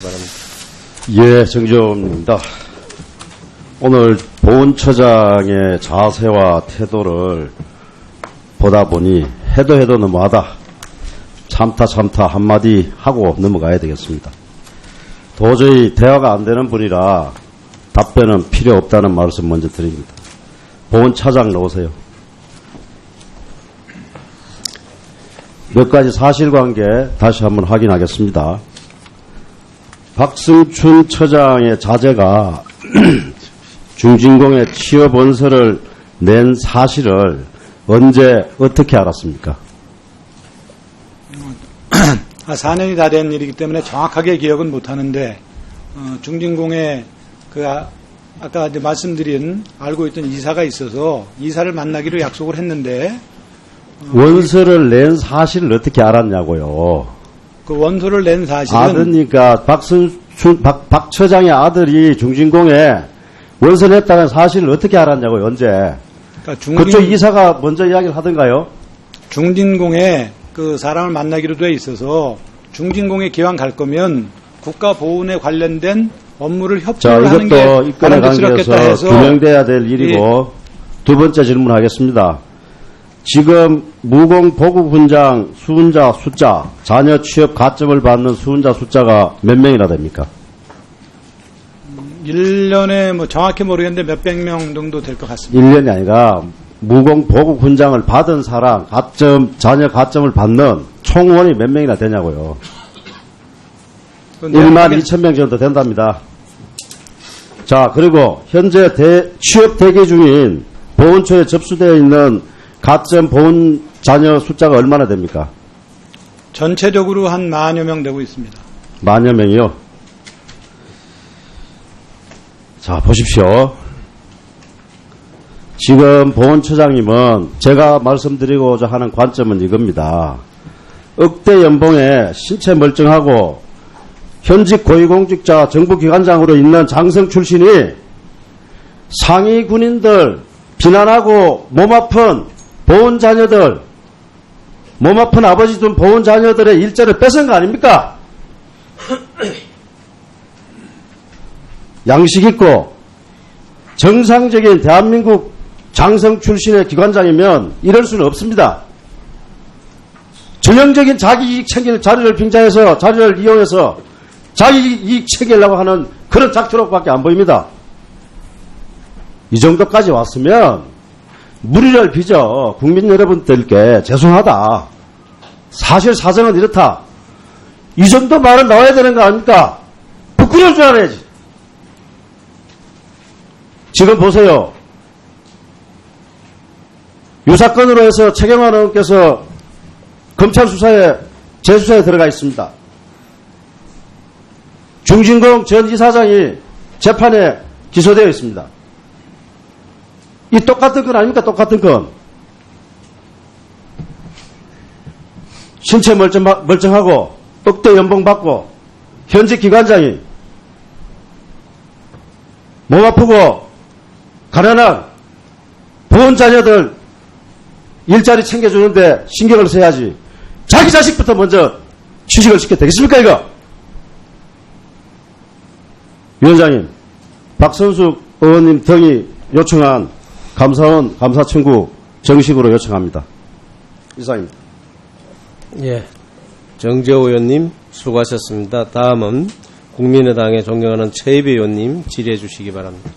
바랍니다. 예, 정재원입니다. 오늘 보훈처장의 자세와 태도를 보다 보니 해도 해도 너무하다. 참다 참다 한마디 하고 넘어가야 되겠습니다. 도저히 대화가 안 되는 분이라 답변은 필요 없다는 말씀 먼저 드립니다. 보훈차장 나오세요. 몇 가지 사실관계 다시 한번 확인하겠습니다. 박승춘 처장의 자제가 중진공의 취업 원서를 낸 사실을 언제 어떻게 알았습니까? 아, 4년이 다 된 일이기 때문에 정확하게 기억은 못 하는데 어, 중진공에 그 아, 이제 말씀드린 알고 있던 이사가 있어서 이사를 만나기로 약속을 했는데 원서를 낸 사실을 어떻게 알았냐고요. 그 원소를 낸 사실은 아드니까 박승춘 박, 박 처장의 아들이 중진공에 원서 냈다는 사실을 어떻게 알았냐고요. 언제? 그러니까 중진, 그쪽 이사가 먼저 이야기를 하던가요? 중진공에 그 사람을 만나기로 돼 있어서 중진공에 기왕 갈 거면 국가 보훈에 관련된 업무를 자, 협조를 하는 게 바람직스럽겠다 해서 규명돼야 될 일이고 두 번째 질문하겠습니다. 지금 무공 보국 훈장 수훈자 숫자 자녀 취업 가점을 받는 수훈자 숫자가 몇 명이나 됩니까? 1년에 뭐 정확히 모르겠는데 몇백 명 정도 될 것 같습니다. 1년이 아니라 무공 보국 훈장을 받은 사람 가점 자녀 가점을 받는 총원이 몇 명이나 되냐고요. 그런데 1만 하긴- 2천 명 정도 된답니다. 자, 그리고 현재 대- 취업 대기 중인 보훈처에 접수되어 있는 가점 보훈 자녀 숫자가 얼마나 됩니까? 전체적으로 한 만여 명 되고 있습니다. 만여 명이요. 자, 보십시오. 지금 보훈처장님은 제가 말씀드리고자 하는 관점은 이겁니다. 억대 연봉에 신체 멀쩡하고 현직 고위공직자 정부기관장으로 있는 장성 출신이 상위 군인들 비난하고 몸 아픈 보훈 자녀들 몸 아픈 아버지 둔 보훈 자녀들의 일자를 뺏은 거 아닙니까? 양식 있고 정상적인 대한민국 장성 출신의 기관장이면 이럴 수는 없습니다. 전형적인 자기 이익 챙길 자리를 빙자해서 자리를 이용해서 자기 이익 챙기려고 하는 그런 작초록밖에 안 보입니다. 이 정도까지 왔으면 무리를 빚어 국민 여러분들께 죄송하다. 사실 사정은 이렇다. 이 정도 말은 나와야 되는 거 아닙니까? 부끄러울 줄 알아야지. 지금 보세요. 이 사건으로 해서 최경환 의원께서 검찰 수사에 재수사에 들어가 있습니다. 중진공 전 이사장이 재판에 기소되어 있습니다. 이 똑같은 건 아닙니까? 똑같은 건. 신체 멀쩡, 멀쩡하고 억대 연봉 받고 현직 기관장이 몸 아프고 가난한 부원 자녀들 일자리 챙겨주는데 신경을 써야지. 자기 자식부터 먼저 취직을 시켜 되겠습니까, 이거? 위원장님, 박선숙 의원님 등이 요청한 감사원 감사 청구 정식으로 요청합니다. 이상입니다. 예. 정재호 의원님 수고하셨습니다. 다음은 국민의당에 존경하는 최입의 의원님 질의해 주시기 바랍니다.